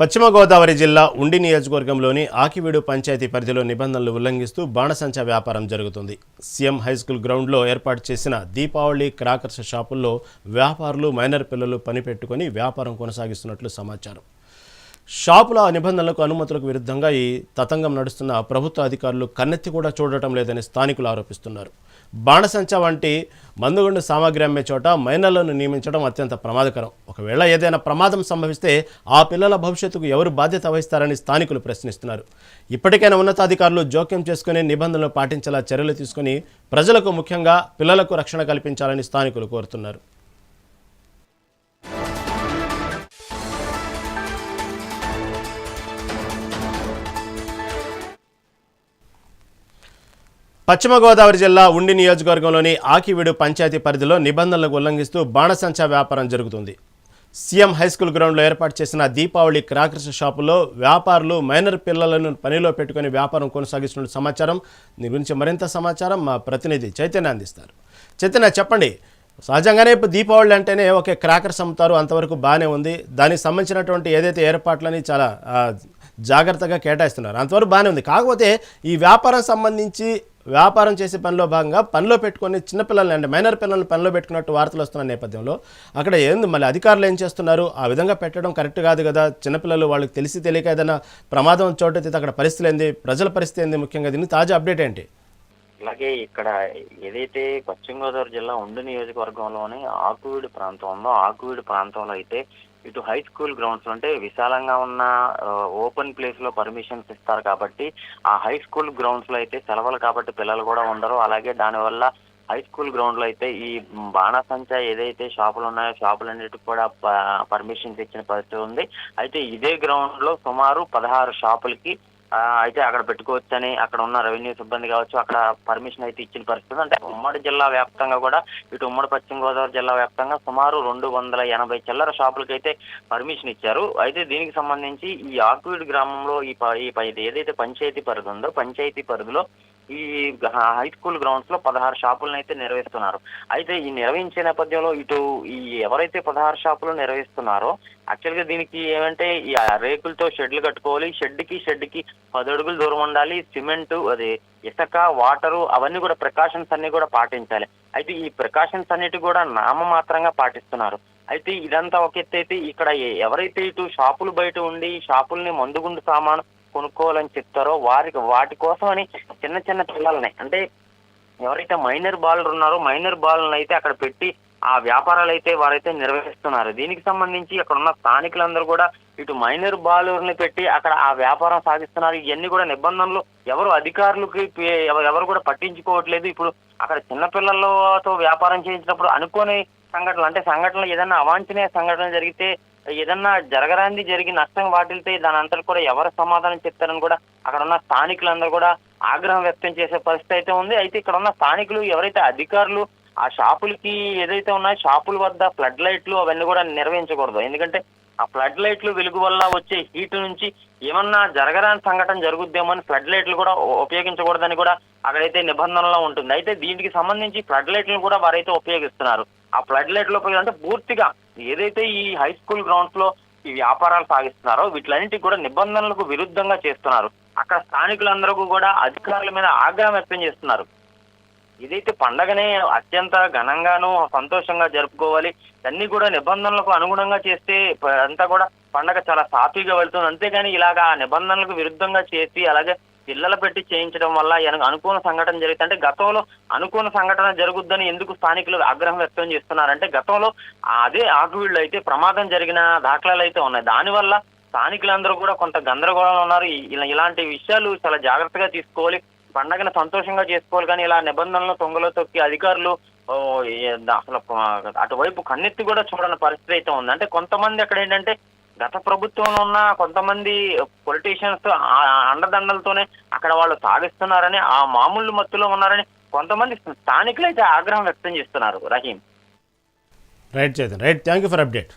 పశ్చిమ గోదావరి జిల్లా ఉండి నియోజకవర్గంలోని ఆకివీడు పంచాయతీ పరిధిలో నిబంధనలు ఉల్లంఘిస్తూ బాణసంచా వ్యాపారం జరుగుతుంది. సీఎం హైస్కూల్ గ్రౌండ్లో ఏర్పాటు చేసిన దీపావళి క్రాకర్స్ షాపుల్లో వ్యాపారులు మైనర్ పిల్లలు పనిపెట్టుకొని వ్యాపారం కొనసాగిస్తున్నట్లు సమాచారం. షాపుల నిబంధనలకు అనుమతులకు విరుద్ధంగా ఈ తతంగం నడుస్తున్న ప్రభుత్వ అధికారులు కన్నెత్తి కూడా చూడటం లేదని స్థానికులు ఆరోపిస్తున్నారు. బాణసంచా వంటి మందుగుండు సామాగ్రి అమ్మే చోట మైనర్లను నియమించడం అత్యంత ప్రమాదకరం. ఒకవేళ ఏదైనా ప్రమాదం సంభవిస్తే ఆ పిల్లల భవిష్యత్తుకు ఎవరు బాధ్యత వహిస్తారని స్థానికులు ప్రశ్నిస్తున్నారు. ఇప్పటికైనా ఉన్నతాధికారులు జోక్యం చేసుకుని నిబంధనలు పాటించేలా చర్యలు తీసుకుని ప్రజలకు ముఖ్యంగా పిల్లలకు రక్షణ కల్పించాలని స్థానికులు కోరుతున్నారు. పశ్చిమ గోదావరి జిల్లా ఉండి నియోజకవర్గంలోని ఆకివీడు పంచాయతీ పరిధిలో నిబంధనలకు ఉల్లంఘిస్తూ బాణసంచా వ్యాపారం జరుగుతుంది. సీఎం హైస్కూల్ గ్రౌండ్లో ఏర్పాటు చేసిన దీపావళి క్రాకర్స్ షాపులో వ్యాపారులు మైనర్ పిల్లలను పనిలో పెట్టుకుని వ్యాపారం కొనసాగిస్తున్న సమాచారం. దీని గురించి మరింత సమాచారం మా ప్రతినిధి చైతన్య అందిస్తారు. చైతన్య చెప్పండి. సహజంగానే ఇప్పుడు దీపావళి అంటేనే ఒకే క్రాకర్స్ అమ్ముతారు అంతవరకు బాగానే ఉంది. దానికి సంబంధించినటువంటి ఏదైతే ఏర్పాట్లని చాలా జాగ్రత్తగా కేటాయిస్తున్నారు. అంతవరకు బాగానే ఉంది. కాకపోతే ఈ వ్యాపారం సంబంధించి వ్యాపారం చేసే పనిలో భాగంగా పనిలో పెట్టుకొని చిన్నపిల్లల్ని అంటే మైనర్ పిల్లల్ని పనిలో పెట్టుకున్నట్టు వార్తలు వస్తున్న నేపథ్యంలో అక్కడ ఏంది? మళ్ళీ అధికారులు ఏం చేస్తున్నారు? ఆ విధంగా పెట్టడం కరెక్ట్ కాదు కదా? చిన్నపిల్లలు వాళ్ళకి తెలిసి తెలియక ఏదైనా ప్రమాదం చోటైతే అక్కడ పరిస్థితి ఏంది? ప్రజల పరిస్థితి ఏంది ముఖ్యంగా? దీన్ని తాజా అప్డేట్ ఏంటి? అలాగే ఇక్కడ ఏదైతే పశ్చిమ గోదావరి జిల్లా ఉండు నియోజకవర్గంలోని ఆకువీడు ప్రాంతం ఉందో ఆకువీడు ప్రాంతంలో అయితే ఇటు హై స్కూల్ గ్రౌండ్స్ అంటే విశాలంగా ఉన్న ఓపెన్ ప్లేస్లో పర్మిషన్స్ ఇస్తారు కాబట్టి ఆ హై స్కూల్ గ్రౌండ్స్లో అయితే సెలవులు కాబట్టి పిల్లలు కూడా ఉండరు. అలాగే దానివల్ల హై స్కూల్ గ్రౌండ్లో అయితే ఈ బాణసంచా ఏదైతే షాపులు ఉన్నాయో షాపులన్నిటికి కూడా పర్మిషన్స్ ఇచ్చిన పరిస్థితి ఉంది. అయితే ఇదే గ్రౌండ్లో సుమారు పదహారు షాపులకి అయితే అక్కడ పెట్టుకోవచ్చని అక్కడ ఉన్న రెవెన్యూ సిబ్బంది కావచ్చు అక్కడ పర్మిషన్ అయితే ఇచ్చిన పరిస్థితి. అంటే ఉమ్మడి జిల్లా వ్యాప్తంగా కూడా ఇటు ఉమ్మడి పశ్చిమ గోదావరి జిల్లా వ్యాప్తంగా సుమారు రెండు వందల ఎనభై చిల్లర షాపులకు అయితే పర్మిషన్ ఇచ్చారు. అయితే దీనికి సంబంధించి ఈ ఆకువీడు గ్రామంలో ఈ ప- ఈ ఇది ఏదైతే పంచాయతీ పరిధి ఉందో పంచాయతీ పరిధిలో ఈ హై స్కూల్ గ్రౌండ్స్లో పదహారు షాపులను అయితే నిర్వహిస్తున్నారు. అయితే ఈ నిర్వహించే నేపథ్యంలో ఇటు ఈ ఎవరైతే పదహారు షాపులు నిర్వహిస్తున్నారో యాక్చువల్గా దీనికి ఏమంటే ఈ రేకులతో షెడ్లు కట్టుకోవాలి. షెడ్కి షెడ్కి పది అడుగులు దూరం ఉండాలి. సిమెంట్ అది ఇసుక వాటరు అవన్నీ కూడా ప్రికాషన్స్ అన్ని కూడా పాటించాలి. అయితే ఈ ప్రికాషన్స్ అన్నిటి కూడా నామమాత్రంగా పాటిస్తున్నారు. అయితే ఇదంతా ఒక ఎత్తు అయితే ఇక్కడ ఎవరైతే ఇటు షాపులు బయట ఉండి షాపుల్ని మందుగుండు సామాను కొనుక్కోవాలని చెప్తారో వారికి వాటి కోసం అని చిన్న చిన్న పిల్లల్ని అంటే ఎవరైతే మైనర్ బాలర్ ఉన్నారో మైనర్ బాలులను అయితే అక్కడ పెట్టి ఆ వ్యాపారాలు అయితే వారైతే నిర్వహిస్తున్నారు. దీనికి సంబంధించి అక్కడ ఉన్న స్థానికులందరూ కూడా ఇటు మైనర్ బాలుర్ని పెట్టి అక్కడ ఆ వ్యాపారం సాగిస్తున్నారు. ఇవన్నీ కూడా నిబంధనలు ఎవరు అధికారులకి ఎవరు కూడా పట్టించుకోవట్లేదు. ఇప్పుడు అక్కడ చిన్నపిల్లలతో వ్యాపారం చేయించినప్పుడు అనుకోని సంఘటనలు అంటే సంఘటనలు ఏదైనా అవాంఛనీయ సంఘటన జరిగితే ఏదన్నా జరగరాంది జరిగి నష్టం వాటిల్తే దాని అంతా కూడా ఎవరు సమాధానం చెప్తారని కూడా అక్కడ ఉన్న స్థానికులందరూ కూడా ఆగ్రహం వ్యక్తం చేసే పరిస్థితి అయితే ఉంది. అయితే ఇక్కడ ఉన్న స్థానికులు ఎవరైతే అధికారులు ఆ షాపులకి ఏదైతే ఉన్నాయో షాపుల వద్ద ఫ్లడ్ లైట్లు అవన్నీ కూడా నిర్వహించకూడదు. ఎందుకంటే ఆ ఫ్లడ్ లైట్లు వెలుగు వల్ల వచ్చే హీట్ నుంచి ఏమన్నా జరగరాని సంఘటన జరుగుద్దేమో అని ఫ్లడ్ లైట్లు కూడా ఉపయోగించకూడదని కూడా అక్కడైతే నిబంధనలో ఉంటుంది. అయితే దీనికి సంబంధించి ఫ్లడ్ లైట్లు కూడా వారైతే ఉపయోగిస్తున్నారు. ఆ ఫ్లడ్ లైట్లు ఉపయోగం అంటే పూర్తిగా ఏదైతే ఈ హై స్కూల్ గ్రౌండ్స్లో ఈ వ్యాపారాలు సాగిస్తున్నారో వీటిలన్నింటికి కూడా నిబంధనలకు విరుద్ధంగా చేస్తున్నారు. అక్కడ స్థానికులందరూ కూడా అధికారుల మీద ఆగ్రహం వ్యక్తం చేస్తున్నారు. ఇదైతే పండగనే అత్యంత ఘనంగాను సంతోషంగా జరుపుకోవాలి అన్ని కూడా నిబంధనలకు అనుగుణంగా చేస్తే అంతా కూడా పండగ చాలా సాఫీగా వెళ్తుంది. అంతేగాని ఇలాగా ఆ నిబంధనలకు విరుద్ధంగా చేసి అలాగే పిల్లలు పెట్టి చేయించడం వల్ల అనుకూల సంఘటన జరిగితే అంటే గతంలో అనుకూల సంఘటన జరుగుద్దని ఎందుకు స్థానికులు ఆగ్రహం వ్యక్తం చేస్తున్నారంటే గతంలో అదే ఆకువీళ్ళు అయితే ప్రమాదం జరిగిన దాఖలాలు అయితే ఉన్నాయి. దానివల్ల స్థానికులందరూ కూడా కొంత గందరగోళంలో ఉన్నారు. ఇలా ఇలాంటి విషయాలు చాలా జాగ్రత్తగా తీసుకోవాలి. పండగను సంతోషంగా చేసుకోవాలి. కానీ ఇలా నిబంధనలు తొంగలో తొక్కి అధికారులు అసలు అటువైపు కన్నెత్తి కూడా చూడని పరిస్థితి అయితే ఉంది. అంటే కొంతమంది అక్కడ ఏంటంటే గత ప్రభుత్వంలో ఉన్న కొంతమంది పొలిటీషియన్స్ అండదండలతోనే అక్కడ వాళ్ళు సాగిస్తున్నారని ఆ మామూలు మత్తులో ఉన్నారని కొంతమంది స్థానికులు అయితే ఆగ్రహం వ్యక్తం చేస్తున్నారు. రహీం. రైట్ చేద్దాం right. Thank you for update.